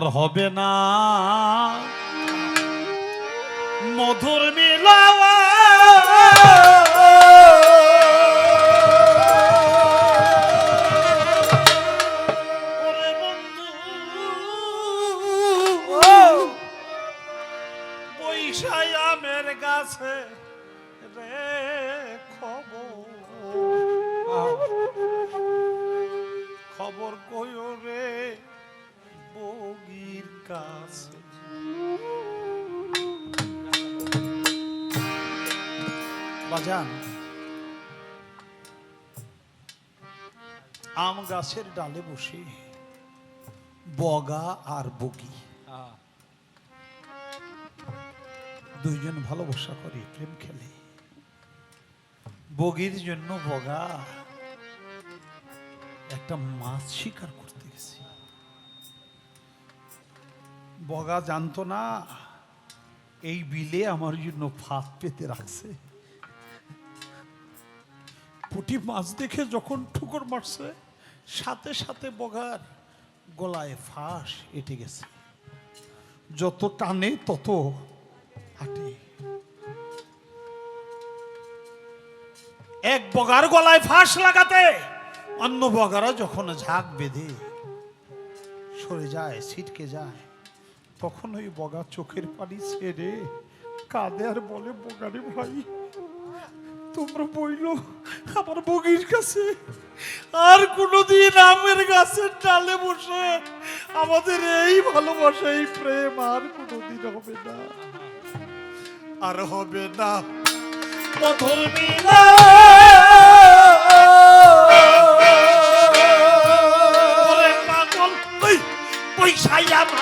আর হবে না। মধুর মিলাওয়া বাজান। আম গাছের ডালে বসে বগা আর বগি। দুইজন ভালোবাসা করে প্রেম খেলে। বগির জন্য বগা একটা মাছ শিকার করতে গেছে। বগা জানতো না এই বিলে আমার জন্য ফাঁদ পেতে রাখছে। পুঁটি মাছ দেখে যখন ঠুকর মারছে, সাথে সাথে বগার গলায় ফাঁস এটে গেছে। যত টানে তত হাঁটে। এক বগার গলায় ফাঁস লাগাতে, অন্য বগারা যখন ঝাঁক বেঁধে সরে যায়, ছিটকে যায়, তখন ওই বগা চোখের পানি ছেড়ে কাঁদে আর বলে, বগারে ভাই তোমরা বইল, আমার বগির কাছে। আর কোনোদিন আমের গাছের ডালে বসে আমাদের এই ভালোবাসা, এই প্রেম আর কোনোদিন হবে না। আর হবে না। পাগল ওই পয়সাই আমার।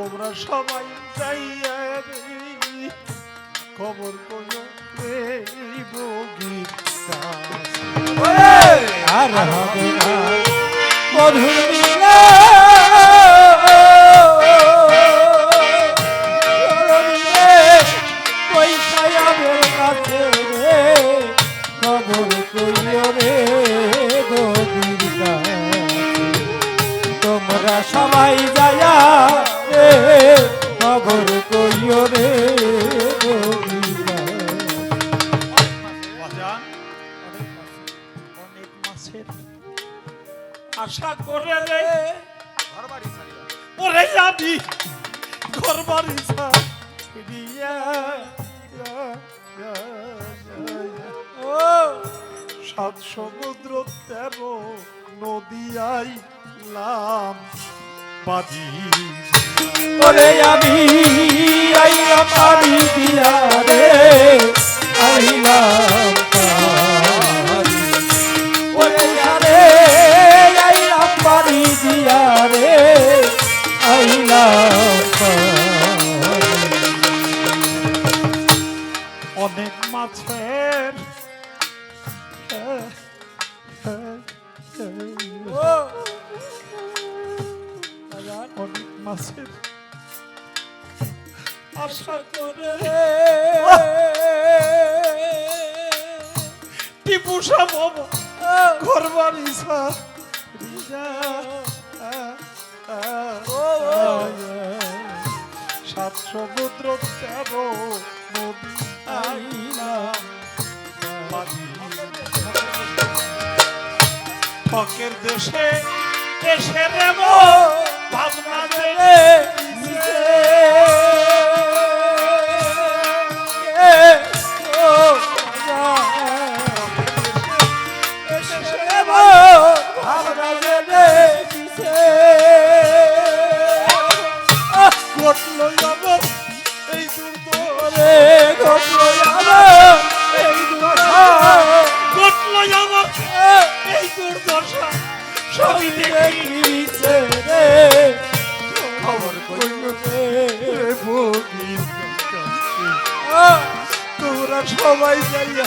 তোমরা সবাই যাইয়া খবর কইও রে বগির কাছে আর! হবে না। মধুর সবাই যায়া রে খবর কইও রে আশা করে রে ওরে যাবি ঘর বাড়ি ও সাত সমুদ্র তেরো নদী আইলাম। বাজি ওরে আমি আইলাম পাবি দিয়া রে আইলাম মাছের আশা করে। টিপু সাহেব ঘর বাড়ি ছাড়িয়া সাত সমুদ্র তেরো। ফকের দেশে এসে রে মো তোরা সবাই যাইয়া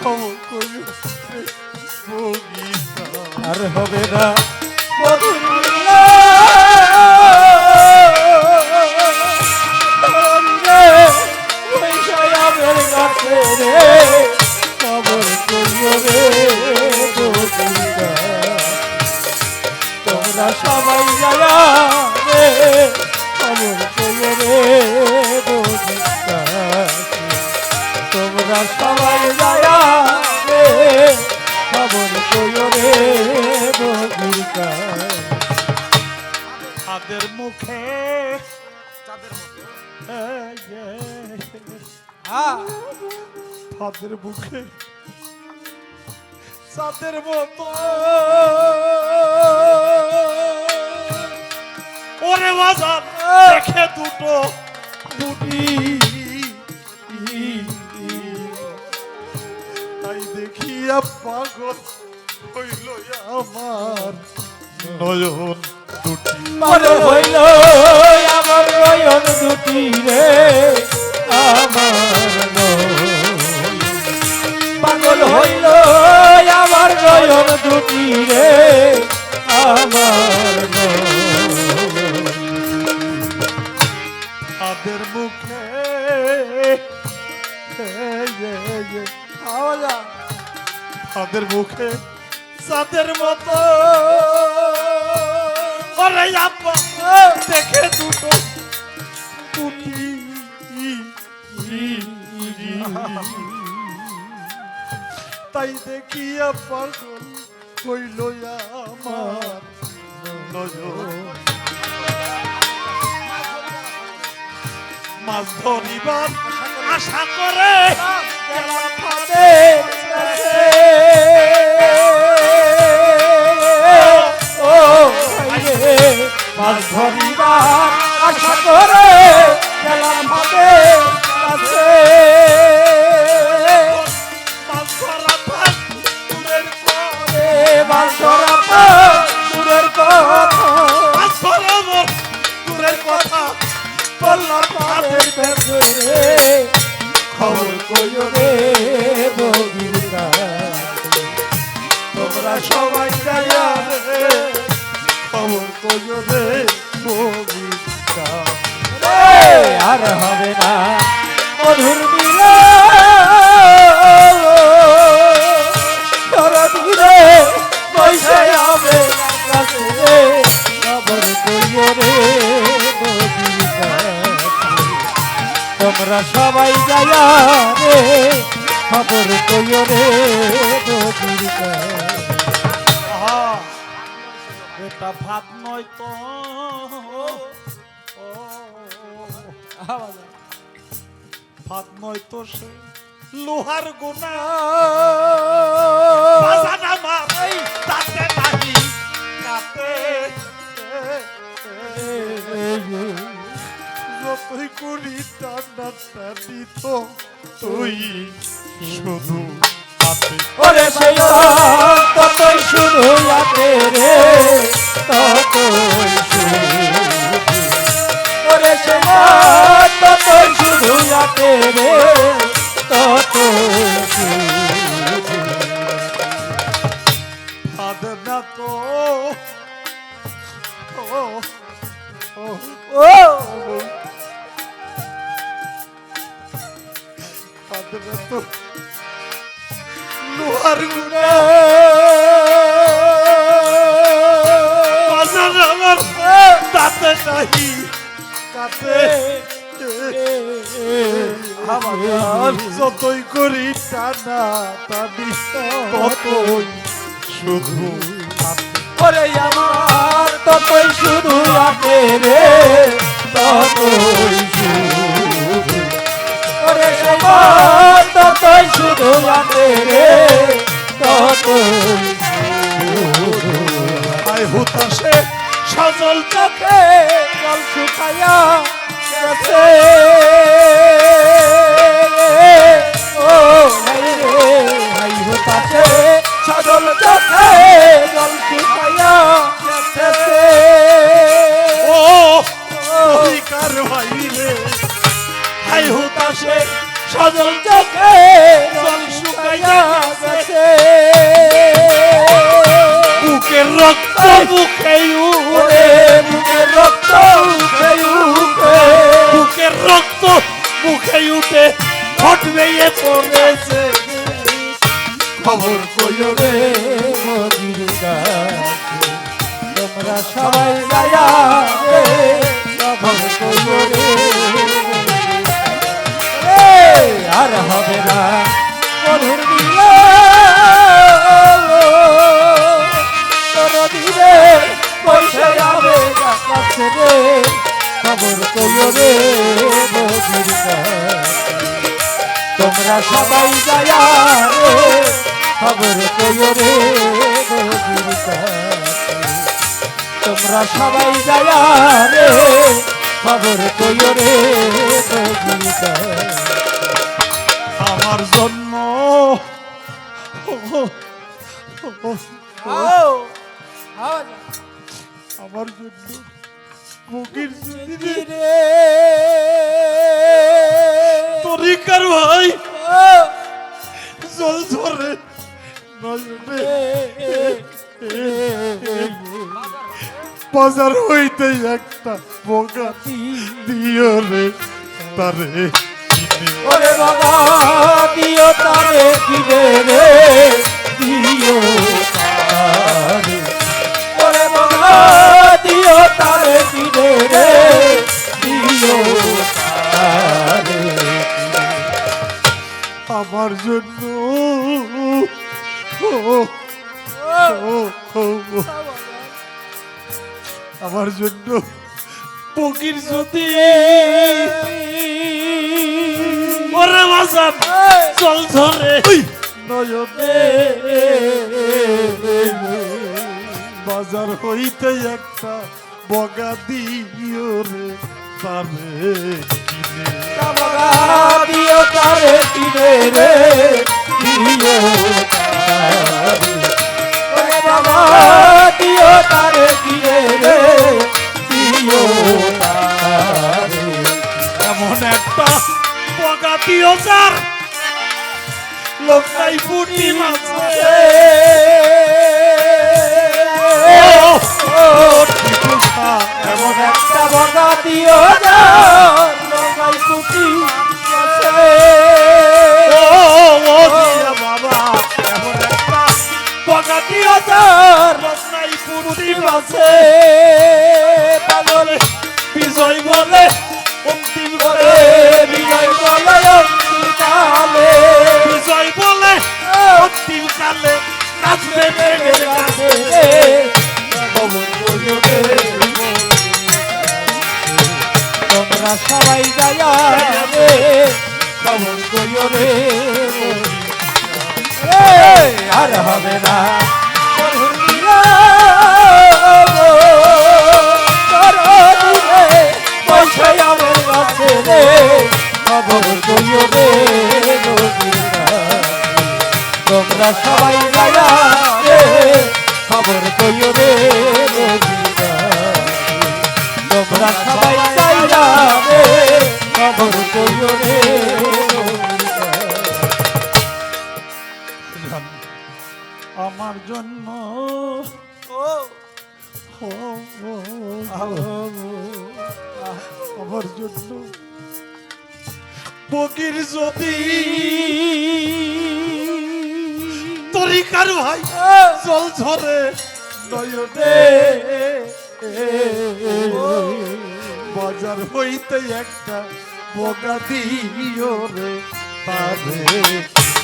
খবর কইও আর হবে না। তোমরা সবাই যায়া সবাই যায়া রে খবর কইও রে বন্ধুরা তাদের মুখে তাদের মুখে। তাদের মতো। ওরে বাজার দেখে দুটো বুটি দেখিয়া পাগল হইল আমার নয়ন দুটি মনে হইল আমার নয়ন দুটি রে আমার। পাগল হইল আমার নয়ন দুটি রে আমার। তাদের মুখে তাদের মুখে সাদের মতো ওরে আব্বা, দেখে দুটো পুটি তাই দেখিয়া পাগল হইল আমার নজর মাছ ধরিবার আশা করে। তোমরা সবাই যাইয়া রে। খবর কইও রে বগিচা রে, আর হবে না। মধুর মিলে শরৎ মিলে বৈশে হবে কাছে রে খবর কইও রে বগির কাছে। তোমরা সবাই যায়া রে। খবর কইও রে বগির কাছে। আহা, এটা ভাত নয় তো। ভাত নয় তো সে লোহার গোনা। যতই করি টানা টানি তুই শুধু ওরে সেই ততই আছে রে। রে শুরু তো ও তো লোহার গুণা আমার তাতে নাহি কাতে আমার যতই করি টানা টানি ততই শুধু ওরে আমার ততই শুরু আছে রে ততই ওরে সবার ততই শুরু আছে রে ততই আয় হুতাশে সজল চোখে ঠোঁট বেয়ে পড়েছে খবর কইও রে কাছে তোমরা সবাই গায়া খবর কইও রে আর হবে না মধুর পয়সা যাবে রে খবর কইও রে তোমরা সবাই যায়া রে খবর রে। তোমরা সবাই যায়া রে খবর রে আমার জন্ম আমার জন্য বুকের যদি রে। তরিকার ভাই জল ধরে নজরে বাজার হইতে একটা বোকা দিও রে, তারে ওরে বাবা, দিও তারে কিনে রে, দিও তারে। ওরে বাবা, দিও তারে কিনে রে, দিও তারে। আমার জন্য। আমার জন্য পকির যদি ওরে জল ধরে নয়নে। বাজার হইতে একটা বগা দিও রে দিও তারে কিনে রে দিও বাবা দিও তারে কিনে রে দিও এমন একটা বগা দিও যার লোক ফুটি মাছে এমন একটা বগা যা আছে। পাগল বিজয় বলে অন্তিম করে বিজয় বলয় কালে। বিজয় বলে অন্তিম কালে নাচবে প্রেমের কাছে। তোমরা সবাই যায়া রে খবর কইও রে। রে, আর হবে আমার জন্য বগির যদি তরিকার ভাই জল ঝরে নয়নে। বাজার হইতে একটা বগা দিও রে তারে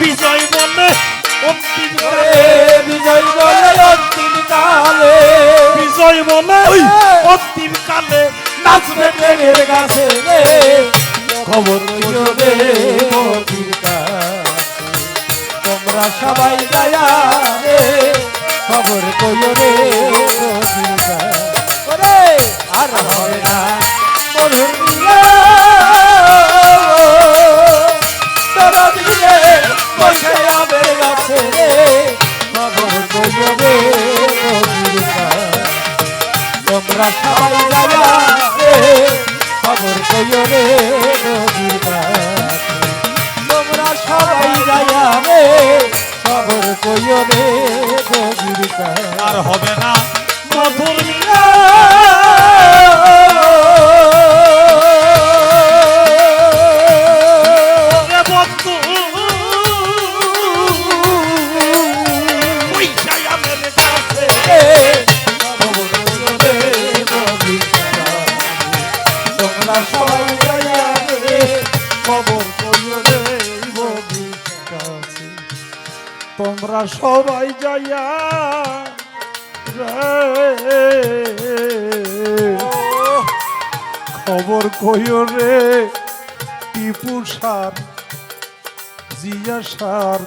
বিজয় বলে অন্তিম কালে। বিজয় বলে অন্তিম কালে। বিজয় বলে অন্তিম কালে। নাচবে প্রেমের কাছে খবর মতির তোমরা সবাই যায়া রে। খবর কইও রে ওরে আর হবে না মধুর বসে আমের গাছে রে খবর করবে তোমরা সবাই যাবা খবর করবে তোমরা সবাই যাবে খবর করবে আর হবে না। মধুর তোমরা সবাই যাইয়া খবর কইও রে টিপু সার জিয়া সার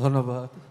ধন্যবাদ।